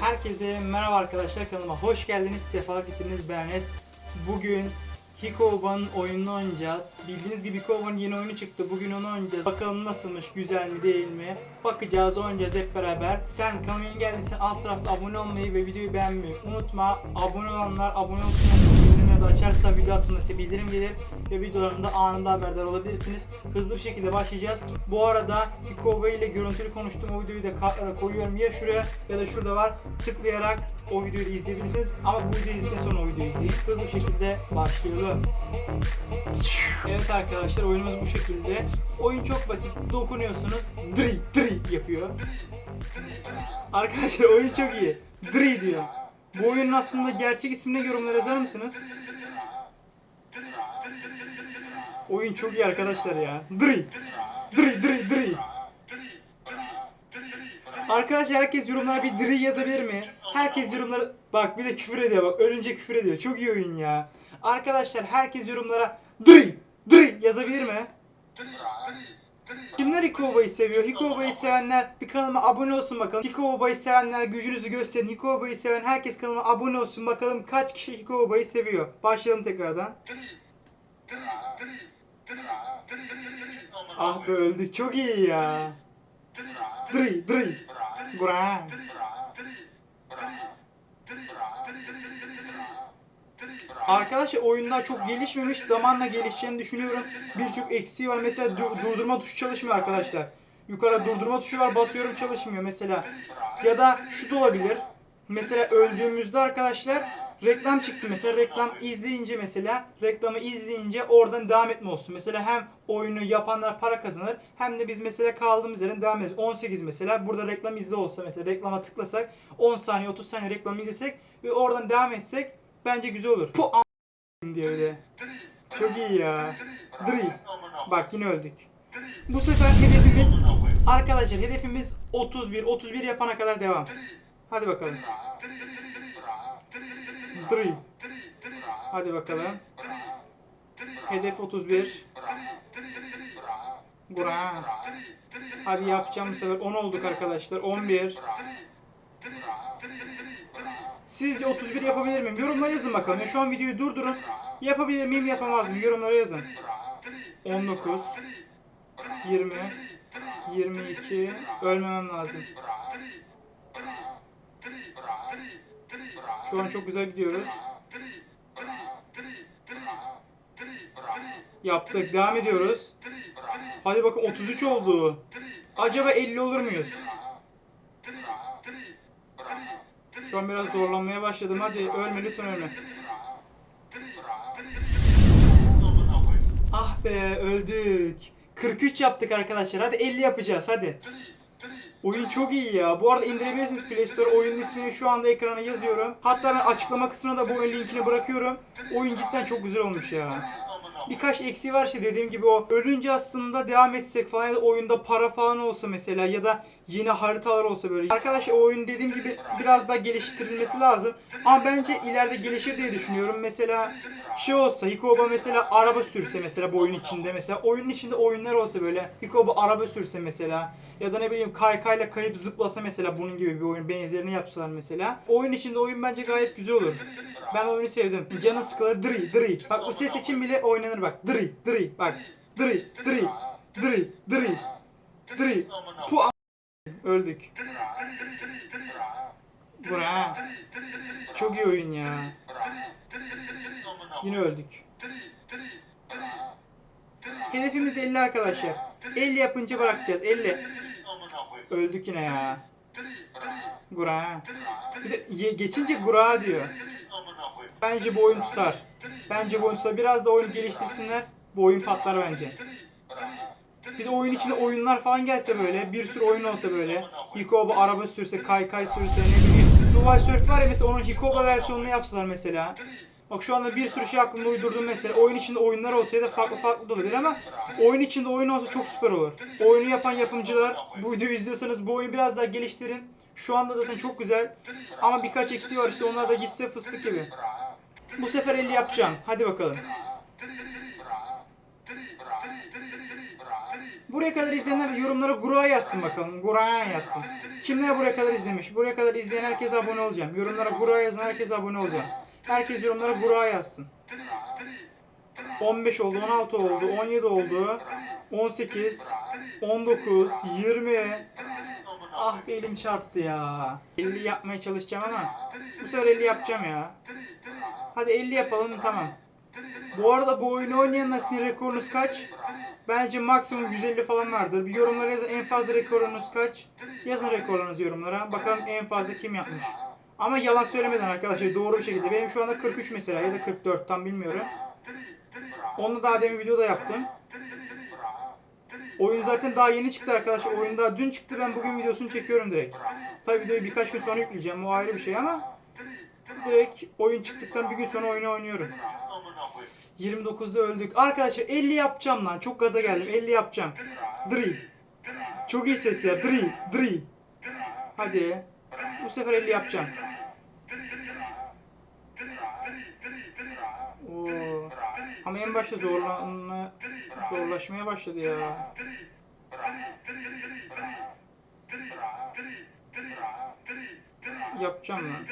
Herkese merhaba arkadaşlar kanalıma hoş geldiniz. Sefalar getirdiniz Enes. Bugün Hikoba'nın oyununu oynayacağız. Bildiğiniz gibi Hikoba'nın yeni oyunu çıktı. Bugün onu oynayacağız. Bakalım nasılmış, güzel mi değil mi? Bakacağız, oynayacağız hep beraber. Sen kanalıma geldiysen alt tarafta abone olmayı ve videoyu beğenmeyi unutma. Abone olanlar abone olsun. Bildirimleri de açarsa video attığımda size bildirim gelir ve videolarımda anında haberdar olabilirsiniz. Hızlı bir şekilde başlayacağız. Bu arada Hikoba ile görüntülü konuştuğum o videoyu da kartlara koyuyorum. Ya şuraya ya da şurada var. Tıklayarak o videoyu da izleyebilirsiniz. Ama bu videoyu izledikten sonra o videoyu izleyin. Hızlı bir şekilde başlayalım. Evet arkadaşlar oyunumuz bu şekilde. Oyun çok basit. Dokunuyorsunuz. Dri dri yapıyor. Arkadaşlar oyun çok iyi. Dri diyor. Bu oyunun aslında gerçek ismini yorumlara yazar mısınız? Oyun çok iyi arkadaşlar ya. Dri. Dri dri dri. Arkadaşlar herkes yorumlara bir dri yazabilir mi? Herkes yorumlara... Bak bir de küfür ediyor bak. Ölünce küfür ediyor. Çok iyi oyun ya. Arkadaşlar herkes yorumlara dri dri yazabilir mi? Kimler Hikoba'yı seviyor? Hikoba'yı sevenler bir kanalıma abone olsun bakalım. Hikoba'yı sevenler gücünüzü gösterin. Hikoba'yı seven herkes kanalıma abone olsun bakalım kaç kişi Hikoba'yı seviyor. Başlayalım tekrardan. Ah be öldük. Çok iyi ya. Dri dri. Gura. Arkadaşlar oyunlar çok gelişmemiş. Zamanla gelişeceğini düşünüyorum. Birçok eksiği var. Mesela dur- durdurma tuşu çalışmıyor arkadaşlar. Yukarı durdurma tuşu var. Basıyorum çalışmıyor mesela. Ya da şu da olabilir. Mesela öldüğümüzde arkadaşlar reklam çıksın. Mesela reklam izleyince mesela reklamı izleyince oradan devam etme olsun. Mesela hem oyunu yapanlar para kazanır hem de biz mesela kaldığımız yerden devam ederiz. 18 mesela burada reklam izle olsa mesela reklama tıklasak 10 saniye 30 saniye reklamı izlesek ve oradan devam etsek bence güzel olur. Pu a- diye öyle. Çok iyi ya. Dri. Bak yine öldük. Bu sefer hedefimiz arkadaşlar hedefimiz 31 31 yapana kadar devam. Hadi bakalım. Dri. Hadi bakalım. Hedef 31. Gura. Hadi yapacağım bu sefer 10 olduk arkadaşlar. 11. Sizce 31 yapabilir miyim? Yorumlara yazın bakalım. Şu an videoyu durdurun. Yapabilir miyim yapamaz mıyım? Yorumlara yazın. 19 20 22 Ölmemem lazım. Şu an çok güzel gidiyoruz. Yaptık. Devam ediyoruz. Hadi bakın 33 oldu. Acaba 50 olur muyuz? Şu an biraz zorlanmaya başladım. Hadi ölme lütfen ölme. Ah be öldük. 43 yaptık arkadaşlar. Hadi 50 yapacağız hadi. Oyun çok iyi ya. Bu arada indirebilirsiniz Play Store. Oyunun ismini şu anda ekrana yazıyorum. Hatta ben açıklama kısmına da bu oyun linkini bırakıyorum. Oyun cidden çok güzel olmuş ya. Birkaç eksiği var işte dediğim gibi o ölünce aslında devam etsek falan ya da oyunda para falan olsa mesela ya da yeni haritalar olsa böyle. Arkadaşlar o oyun dediğim gibi biraz daha geliştirilmesi lazım. Ama bence ileride gelişir diye düşünüyorum. Mesela şey olsa Hikoba mesela araba sürse mesela bu oyun içinde mesela oyunun içinde oyunlar olsa böyle Hikoba araba sürse mesela ya da ne bileyim kaykayla kayıp zıplasa mesela bunun gibi bir oyun benzerini yapsalar mesela. Oyun içinde oyun bence gayet güzel olur. Ben oyunu sevdim. Canı sıkılır dri dri. Bak bu ses için bile oynanır bak. Dri dri bak. Dri dri dri dri dri. A- öldük. Bura. Çok iyi oyun ya. Yine öldük. Hedefimiz 50 arkadaşlar. 50 yapınca bırakacağız. 50. Öldük yine ya. Gura. Bir de geçince gura diyor. Bence bu oyun tutar. Bence bu oyun tutar. Biraz da oyunu geliştirsinler. Bu oyun patlar bence. Bir de oyun içinde oyunlar falan gelse böyle, bir sürü oyun olsa böyle. Hikoba araba sürse, kaykay sürse, ne bileyim. Subway Surf var ya mesela onun Hikoba versiyonunu yapsalar mesela. Bak şu anda bir sürü şey aklımda uydurdum mesela. Oyun içinde oyunlar olsaydı farklı farklı da olabilir ama oyun içinde oyun olsa çok süper olur. Oyunu yapan yapımcılar bu videoyu izliyorsanız bu oyunu biraz daha geliştirin. Şu anda zaten çok güzel ama birkaç eksiği var işte onlar da gitse fıstık gibi. Bu sefer 50 yapacağım. Hadi bakalım. Buraya kadar izleyenler yorumlara Gura yazsın bakalım. Gura yazsın. Kimler buraya kadar izlemiş? Buraya kadar izleyen herkese abone olacağım. Yorumlara Gura yazan herkese abone olacağım. Herkes yorumlara Gura yazsın. 15 oldu, 16 oldu, 17 oldu, 18, 19, 20. Ah elim çarptı ya. 50 yapmaya çalışacağım ama bu sefer 50 yapacağım ya. Hadi 50 yapalım tamam. Bu arada bu oyunu oynayanlar sizin rekorunuz kaç? Bence maksimum 150 falan vardır. Bir yorumlara yazın en fazla rekorunuz kaç? Yazın rekorlarınızı yorumlara. Bakalım en fazla kim yapmış. Ama yalan söylemeden arkadaşlar doğru bir şekilde. Benim şu anda 43 mesela ya da 44 tam bilmiyorum. Onu daha demin videoda yaptım. Oyun zaten daha yeni çıktı arkadaşlar. Oyun daha dün çıktı. Ben bugün videosunu çekiyorum direkt. Tabi videoyu birkaç gün sonra yükleyeceğim. O ayrı bir şey ama direkt oyun çıktıktan bir gün sonra oyunu oynuyorum. 29'da öldük. Arkadaşlar 50 yapacağım lan. Çok gaza geldim. 50 yapacağım. Dri. Çok iyi ses ya. Dri. Dri. Hadi. Bu sefer 50 yapacağım. Oo. Ama en başta zorlanma, zorlaşmaya başladı ya. Yapacağım lan.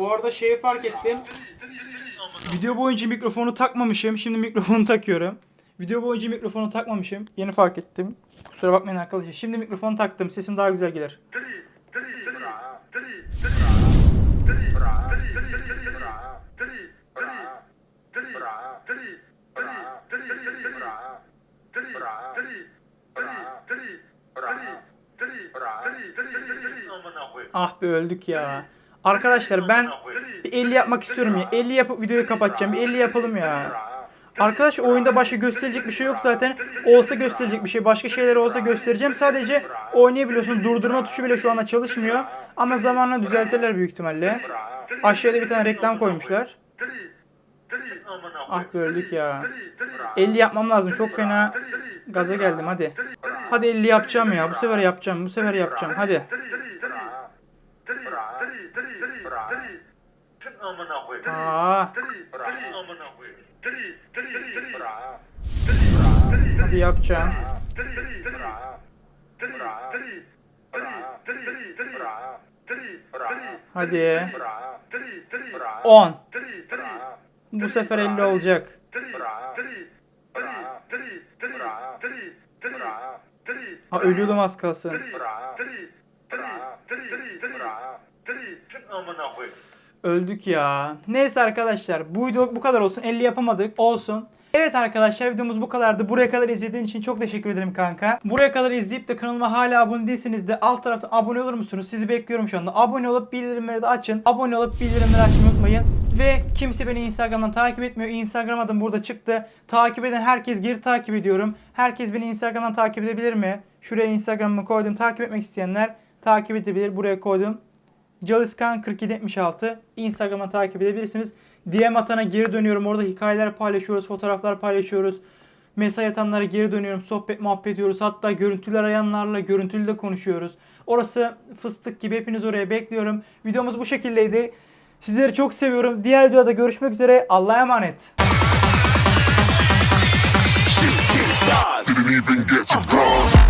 Bu arada şeyi fark ettim. Video boyunca mikrofonu takmamışım. Şimdi mikrofonu takıyorum. Video boyunca mikrofonu takmamışım. Yeni fark ettim. Kusura bakmayın arkadaşlar. Şimdi mikrofonu taktım. Sesim daha güzel gelir. Ah be öldük ya. Arkadaşlar ben bir 50 yapmak istiyorum ya. 50 yapıp videoyu kapatacağım. Bir 50 yapalım ya. Arkadaş oyunda başka gösterecek bir şey yok zaten. Olsa gösterecek bir şey. Başka şeyler olsa göstereceğim. Sadece oynayabiliyorsun. Durdurma tuşu bile şu anda çalışmıyor. Ama zamanla düzeltirler büyük ihtimalle. Aşağıda bir tane reklam koymuşlar. Ah be öldük ya. 50 yapmam lazım. Çok fena gaza geldim hadi. Hadi 50 yapacağım ya. Bu sefer yapacağım. Bu sefer yapacağım. Hadi. Aa, hadi yapacağım. Hadi. 10. Bu sefer 50 olacak. Ha ölüyordum az kalsın. Öldük ya. Neyse arkadaşlar bu video bu kadar olsun. 50 yapamadık. Olsun. Evet arkadaşlar videomuz bu kadardı. Buraya kadar izlediğin için çok teşekkür ederim kanka. Buraya kadar izleyip de kanalıma hala abone değilseniz de alt tarafta abone olur musunuz? Sizi bekliyorum şu anda. Abone olup bildirimleri de açın. Abone olup bildirimleri açmayı unutmayın. Ve kimse beni Instagram'dan takip etmiyor. Instagram adım burada çıktı. Takip eden herkes geri takip ediyorum. Herkes beni Instagram'dan takip edebilir mi? Şuraya Instagram'ımı koydum. Takip etmek isteyenler takip edebilir. Buraya koydum. Caliskan 4776 Instagram'a takip edebilirsiniz. DM atana geri dönüyorum. Orada hikayeler paylaşıyoruz, fotoğraflar paylaşıyoruz. Mesaj atanlara geri dönüyorum. Sohbet muhabbet ediyoruz. Hatta görüntülü arayanlarla görüntülü de konuşuyoruz. Orası fıstık gibi. Hepiniz oraya bekliyorum. Videomuz bu şekildeydi. Sizleri çok seviyorum. Diğer videoda görüşmek üzere. Allah'a emanet. Didn't even get to cross.